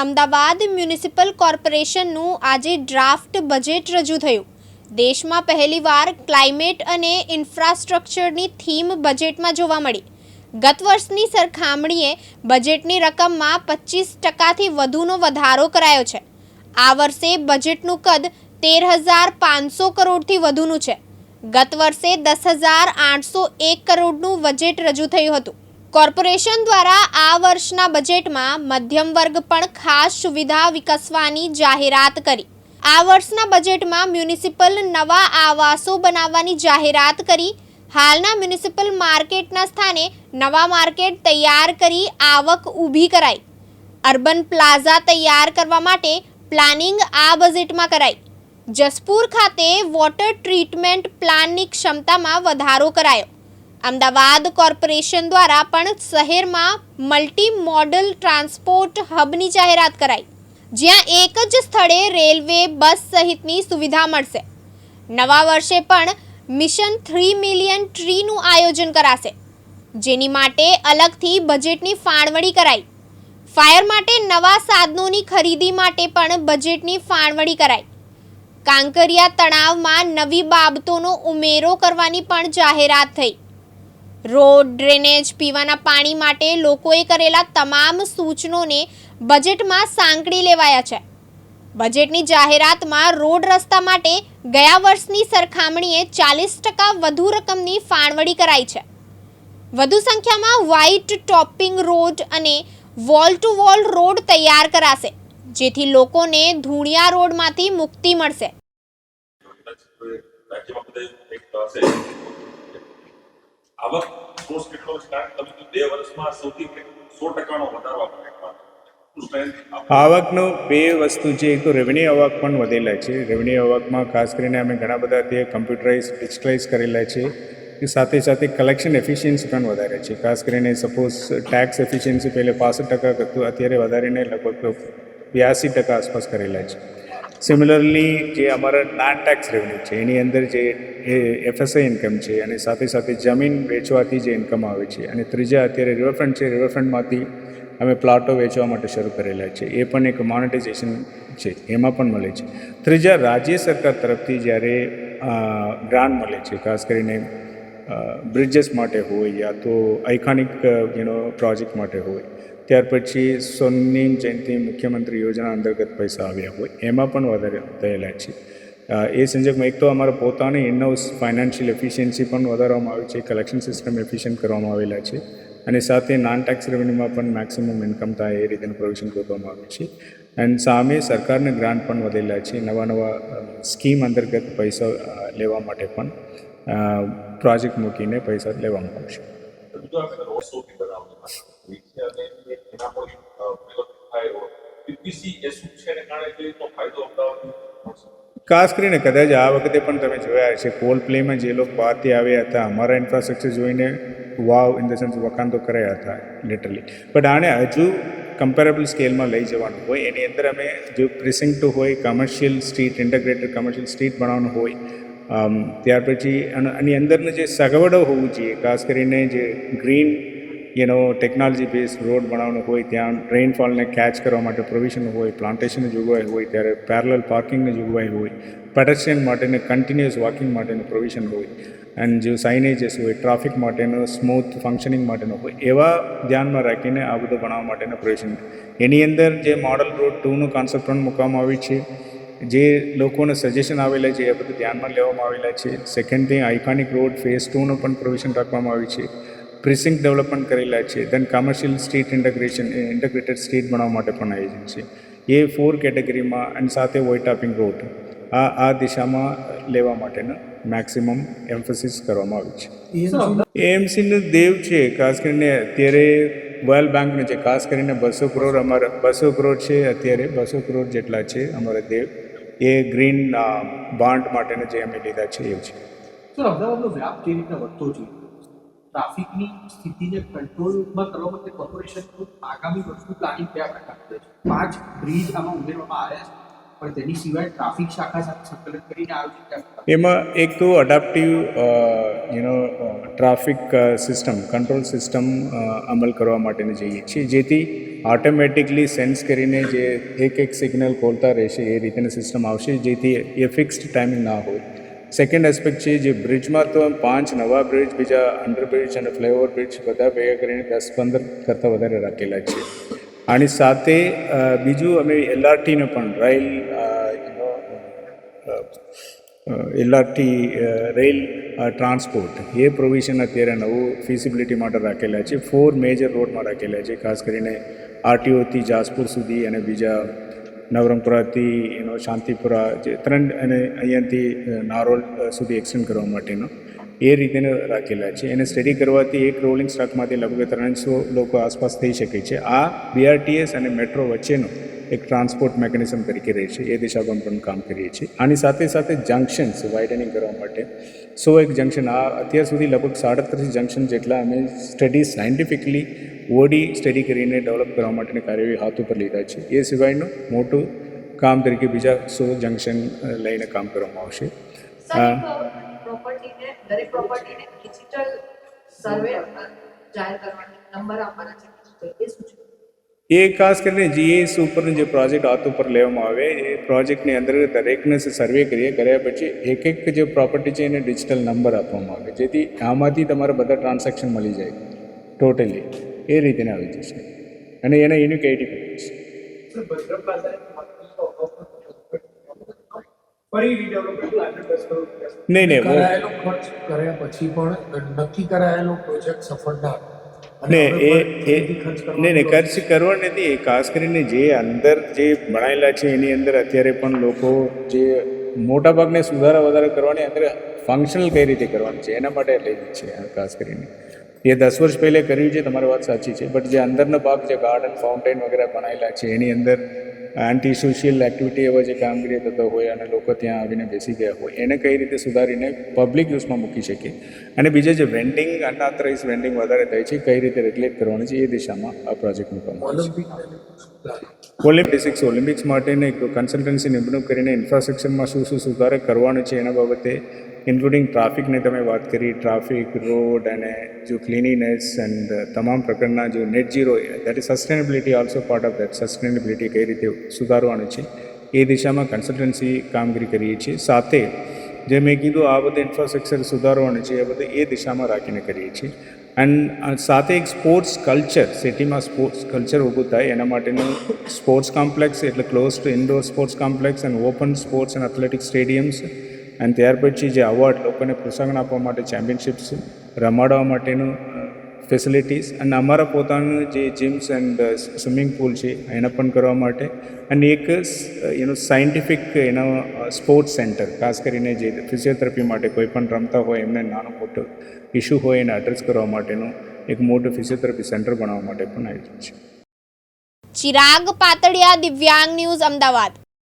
Ahmedabad municipal કોર્પોરેશનનું આજે draft budget રજૂ થયું. દેશમાં પહેલીવાર ક્લાઇમેટ અને ઇન્ફ્રાસ્ટ્રક્ચરની થીમ બજેટમાં જોવા મળી. ગત વર્ષની સરખામણીએ બજેટની રકમમાં પચીસ ટકાથી વધુનો વધારો કરાયો છે. આ વર્ષે બજેટનું કદ તેર હજાર પાંચસો કરોડથી વધુનું છે. ગત વર્ષે દસ હજાર આઠસો એક કરોડનું બજેટ રજૂ થયું હતું. કોર્પોરેશન દ્વારા આ વર્ષના બજેટમાં મધ્યમ વર્ગ પણ ખાસ સુવિધા વિકસવાની જાહેરાત કરી. આ વર્ષના બજેટમાં મ્યુનિસિપલ નવા આવાસો બનાવવાની જાહેરાત કરી. હાલના મ્યુનિસિપલ માર્કેટના સ્થાને નવા માર્કેટ તૈયાર કરી આવક ઊભી કરાઈ. અર્બન પ્લાઝા તૈયાર કરવા માટે પ્લાનિંગ આ બજેટમાં કરાઈ. જસપુર ખાતે વોટર ટ્રીટમેન્ટ પ્લાનની ક્ષમતામાં વધારો કરાયો. અમદાવાદ કોર્પોરેશન દ્વારા પણ શહેરમાં મલ્ટી મોડલ ટ્રાન્સપોર્ટ હબની જાહેરાત કરાઈ, જ્યાં એક જ સ્થળે રેલવે, બસ સહિતની સુવિધા મળશે. નવા વર્ષે પણ મિશન થ્રી મિલિયન ટ્રીનું આયોજન કરાશે, જેની માટે અલગથી બજેટની ફાળવણી કરાઈ. ફાયર માટે નવા સાધનોની ખરીદી માટે પણ બજેટની ફાળવણી કરાઈ. કાંકરિયા તણાવમાં નવી બાબતોનો ઉમેરો કરવાની પણ જાહેરાત થઈ. રોડ ડ્રેનેજ પીવાના પાણી માટે લોકોએ કરેલા તમામ સૂચનોને બજેટમાં સાંકળી લેવાયા છે. બજેટની જાહેરાતમાં રોડ રસ્તા માટે ગયા વર્ષની સરખામણીએ ચાલીસ ટકા વધુ રકમની ફાળવણી કરાઈ છે. વધુ સંખ્યામાં વ્હાઇટ ટોપિંગ રોડ અને વોલ ટુ વોલ રોડ તૈયાર કરાશે, જેથી લોકોને ધૂળિયા રોડમાંથી મુક્તિ મળશે રાજ્યમાં બધા એક હશે આવક સોર્સ કેટલો છે. કારણ કે તમે બે વર્ષમાં સૌથી સો ટકાનો વધારો આવકનો બે વસ્તુ છે. એક તો રેવન્યુ આવક પણ વધેલા છે. રેવન્યુ આવકમાં ખાસ કરીને અમે ઘણા બધા તે કમ્પ્યુટરાઇઝ ડિજિટલાઇઝ કરેલા છે. એ સાથે સાથે કલેક્શન એફિશિયન્સી પણ વધારે છે. ખાસ કરીને સપોઝ ટેક્સ એફિશિયન્સી પહેલે પાસઠ ટકા હતું, અત્યારે વધારીને લગભગ બ્યાસી ટકા આસપાસ કરેલા છે. સિમિલરલી જે અમારા નાન ટેક્સ રેવન્યુ છે, એની અંદર જે એ એફએસઆઈ ઇન્કમ છે અને સાથે સાથે જમીન વેચવાથી જે ઇન્કમ આવે છે. અને ત્રીજા અત્યારે રિવરફ્રન્ટ છે રિવરફ્રન્ટમાંથી અમે પ્લોટો વેચવા માટે શરૂ કરેલા છે. એ પણ એક મોનેટાઇઝેશન છે, એમાં પણ મળે છે. ત્રીજા, રાજ્ય સરકાર તરફથી જ્યારે ગ્રાન્ટ મળે છે, ખાસ કરીને બ્રિજેસ માટે હોય યા તો આઇકોનિક યુનો પ્રોજેક્ટ માટે હોય. ત્યાર પછી સ્વર્ણિમ જયંતિ મુખ્યમંત્રી યોજના અંતર્ગત પૈસા આવ્યા હોય, એમાં પણ વધારે થયેલા છે. એ સંજોગમાં એક તો અમારા પોતાની ઇનહાઉસ ફાઇનાન્શિયલ એફિશિયન્સી પણ વધારવામાં આવી છે કલેક્શન સિસ્ટમ એફિશિયન્ટ કરવામાં આવેલા છે, અને સાથે નાન ટેક્સ રેવન્યુમાં પણ મેક્સિમમ ઇન્કમ થાય એ રીતેનું પ્રોવિઝન કરવામાં આવ્યું છે. એન્ડ સામે સરકારને ગ્રાન્ટ પણ વધેલા છે, નવા નવા સ્કીમ અંતર્ગત પૈસા લેવા માટે પણ પ્રોજેક્ટ મૂકીને પૈસા લેવામાં આવશે. ખાસ કરીને કદાચ આ વખતે પણ તમે જોયા છે કોલ પ્લેમાં જે લોકો બહારથી આવ્યા હતા, અમારા ઇન્ફ્રાસ્ટ્રક્ચર જોઈને વાવ ઇન ધ સેન્સ વખાણ તો કર્યા હતા લિટરલી બટ આને હજુ કમ્પેરેબલ સ્કેલમાં લઈ જવાનું હોય, એની અંદર અમે જો પ્રિસિંક્ટ હોય commercial street integrated commercial street બનાવવાનું હોય ત્યાર પછી એની અંદરની જે સગવડો હોવું જોઈએ, ખાસ કરીને જે green you know technology base road બનાવવાનો હોય, ત્યાં રેઇનફોલને કેચ કરવા માટે પ્રોવિઝન હોય પ્લાન્ટેશનની જોગવાઈ હોય, ત્યારે પેરેલલ પાર્કિંગની જોગવાઈ હોય પેડેસ્ટ્રિયન માટેને કન્ટિન્યુઅસ વોકિંગ માટેનું પ્રોવિઝન હોય એન્ડ જો સાઇનેજીસ હોય ટ્રાફિક માટેનો સ્મૂથ ફંક્શનિંગ માટેનો હોય, એવા ધ્યાનમાં રાખીને આ બધું બનાવવા માટેનું પ્રોવિઝન એની અંદર જે મોડલ રોડ ટુનું કોન્સેપ્ટ પણ મૂકવામાં આવ્યું છે, જે લોકોને સજેશન આવેલા છે, એ બધું ધ્યાનમાં લેવામાં આવેલા છે. Second thing iconic road phase ટુનું પણ પ્રોવિઝન રાખવામાં આવ્યું છે. પ્રિસિંક ડેવલપમેન્ટ કરેલા છે. Then commercial street integration integrated street બનાવવા માટે પણ આયોજન છે. એ ફોર કેટેગરીમાં અને સાથે વોઇટ ટાપિંગ રોડ આ આ દિશામાં લેવા માટેનું મેક્સિમમ એમ્ફોસિસ કરવામાં આવ્યું છે. એએમસીનું દેવ છે ખાસ કરીને અત્યારે વર્લ્ડ બેંકનું છે. ખાસ કરીને બસો કરોડ અમારા બસો કરોડ છે અત્યારે બસો કરોડ જેટલા છે અમારા દેવ. એ ગ્રીન બાન્ડ માટેના જે અમે લીધા છે એ છે. સર અમદાવાદનો વ્યાપ જે રીતના વધતો છે? ટ્રાફિકની સ્થિતિને કંટ્રોલમાં કરવા માટે કોર્પોરેશન આગામી વર્ષનું પ્લાનિંગ કયા પ્રકારનું છે? પાંચ બ્રિજ આમાં ઉમેરવામાં આવ્યા પણ તેની સિવાય ટ્રાફિક શાખા સાથે સંકલન કરીને આયોજિત એમાં એક તો adaptive you know traffic system control system અમલ કરવા માટેની જઈએ છીએ. જેથી ઓટોમેટિકલી સેન્સ કરીને જે એક એક સિગ્નલ ખોલતા રહેશે એ રીતેની સિસ્ટમ આવશે જેથી એ ફિક્સ્ડ ટાઈમિંગ ના હોય. સેકન્ડ એસ્પેક્ટ છે જે બ્રિજમાં તો પાંચ નવા બ્રિજ બીજા અંડરબ્રિજ અને ફ્લાયઓવર બ્રિજ બધા ભેગા કરીને દસ પંદર કરતાં વધારે રાખેલા છે. આની સાથે બીજું અમે એલઆરટીને પણ રેલ એલઆરટી રેલ ટ્રાન્સપોર્ટ એ પ્રોવિઝન અત્યારે નવું ફિઝિબિલિટી માટે રાખેલા છે. ફોર મેજર રોડમાં રાખેલા છે, ખાસ કરીને આરટીઓથી જાસપુર સુધી અને બીજા નવરંગપુરાથી એનો શાંતિપુરા જે ત્રણ અને અહીંયાથી નારોલ સુધી એક્સટેન્ડ કરવા માટેનો એ રીતેને રાખેલા છે. એને સ્ટડી કરવાથી એક રોલિંગ સ્ટોકમાંથી લગભગ ત્રણસો લોકો આસપાસ થઈ શકે છે. આ બીઆરટીએસ અને મેટ્રો વચ્ચેનો એક ટ્રાન્સપોર્ટ મેકેનિઝમ તરીકે રહે છે. એ દિશામાં પણ કામ કરીએ છીએ. આની સાથે સાથે જંક્શન્સ વાઇડનિંગ કરવા માટે સો એક જંક્શન આ અત્યાર સુધી લગભગ સાડત્રીસ જંક્શન જેટલા અમે study scientifically O D study કરીને ડેવલપ કરવા માટેની કાર્યવાહી હાથ ઉપર લીધા છે. એ સિવાયનું મોટું કામ તરીકે બીજા સો જંક્શન લઈને કામ કરવામાં આવશે. દરેક પ્રોપર્ટીને ડિજિટલ સર્વે જાહેર કરવાની નંબર આપવાના છે એ શું છે? એ ખાસ કરીને જીએસ ઉપરનો જે પ્રોજેક્ટ હાથ ઉપર લેવામાં આવે એ પ્રોજેક્ટની અંદર દરેકને સર્વે કરીએ કર્યા પછી એક એક જે પ્રોપર્ટી છે એને ડિજિટલ નંબર આપવામાં આવે. જેથી આમાંથી તમારે બધા ટ્રાન્ઝેક્શન મળી જાય ટોટલી એ રીતે આવી જશે. અને એને કરોડ રૂપિયા નહીં નહીં કરાયેલો ખર્ચ કર્યા પછી પણ નક્કી કરાયેલો પ્રોજેક્ટ સફળ ના અને ને એ એ ખર્ચ નહીં નહીં ખર્ચ કરવા નથી. એ ખાસ કરીને જે અંદર જે ભણાયેલા છે એની અંદર અત્યારે પણ લોકો જે મોટાભાગને સુધારા વધારા કરવાની અંદર ફંક્શનલ કઈ રીતે કરવાનું છે એના માટે લઈ છે ખાસ કરીને. એ દસ વર્ષ પહેલે કર્યું છે, તમારી વાત સાચી છે. બટ જે અંદરનો ભાગ જે ગાર્ડન ફાઉન્ટેન વગેરે બનાવેલા છે, એની અંદર એન્ટી સોશિયલ એક્ટિવિટી એવા જે કામગીરી થતો હોય અને લોકો ત્યાં આવીને બેસી ગયા હોય, એને કઈ રીતે સુધારીને પબ્લિક યુઝમાં મૂકી શકે અને બીજે જે વેન્ડિંગ અનઆથરાઇઝ વેન્ડિંગ વધારે થાય છે, કઈ રીતે રેગ્યુલેટ કરવાની છે, એ દિશામાં આ પ્રોજેક્ટ મૂકવામાં આવે છે. ઓલિમ્પિક ઓલિમ્પિક સિક્સ ઓલિમ્પિક્સ માટેને એક કન્સલ્ટન્સી નિમણૂક કરીને ઇન્ફ્રાસ્ટ્રક્ચરમાં શું શું સુધારો કરવાનો છે, એના બાબતે ઇન્ક્લુડિંગ ટ્રાફિકની તમે વાત કરી ટ્રાફિક રોડ અને જો ક્લિનિનેસ એન્ડ તમામ પ્રકારના જો net zero that is sustainability also part of that sustainability કઈ રીતે સુધારવાનું છે, એ દિશામાં કન્સલ્ટન્સી કામગીરી કરીએ છીએ. સાથે જે મેં કીધું, આ બધું ઇન્ફ્રાસ્ટ્રક્ચર સુધારવાનું છે, એ બધું એ દિશામાં રાખીને કરીએ છીએ. એન્ડ સાથે એક સ્પોર્ટ્સ કલ્ચર સિટીમાં સ્પોર્ટ્સ કલ્ચર ઊભું થાય, એના માટેનું સ્પોર્ટ્સ કોમ્પ્લેક્સ એટલે close to indoor sports complex and open sports and athletic stadiums અને ત્યાર પછી જે અવોર્ડ લોકોને પ્રોત્સાહન આપવા માટે ચેમ્પિયનશિપ્સ રમાડવા માટેનું ફેસિલિટીઝ અને અમારા પોતાનું જે જીમ્સ એન્ડ સ્વિમિંગ પુલ છે, એના પણ કરવા માટે અને એક એનો સાયન્ટિફિક એનો સ્પોર્ટ્સ સેન્ટર ખાસ કરીને જે ફિઝિયોથેરાપી માટે કોઈ પણ રમતા હોય, એમને નાનો મોટો ઇસ્યુ હોય, એને એડ્રેસ કરવા માટેનું એક મોટું ફિઝિયોથેરાપી સેન્ટર બનાવવા માટે પણ આયોજન છે. ચિરાગ પાતળિયા, દિવ્યાંગ ન્યૂઝ, અમદાવાદ.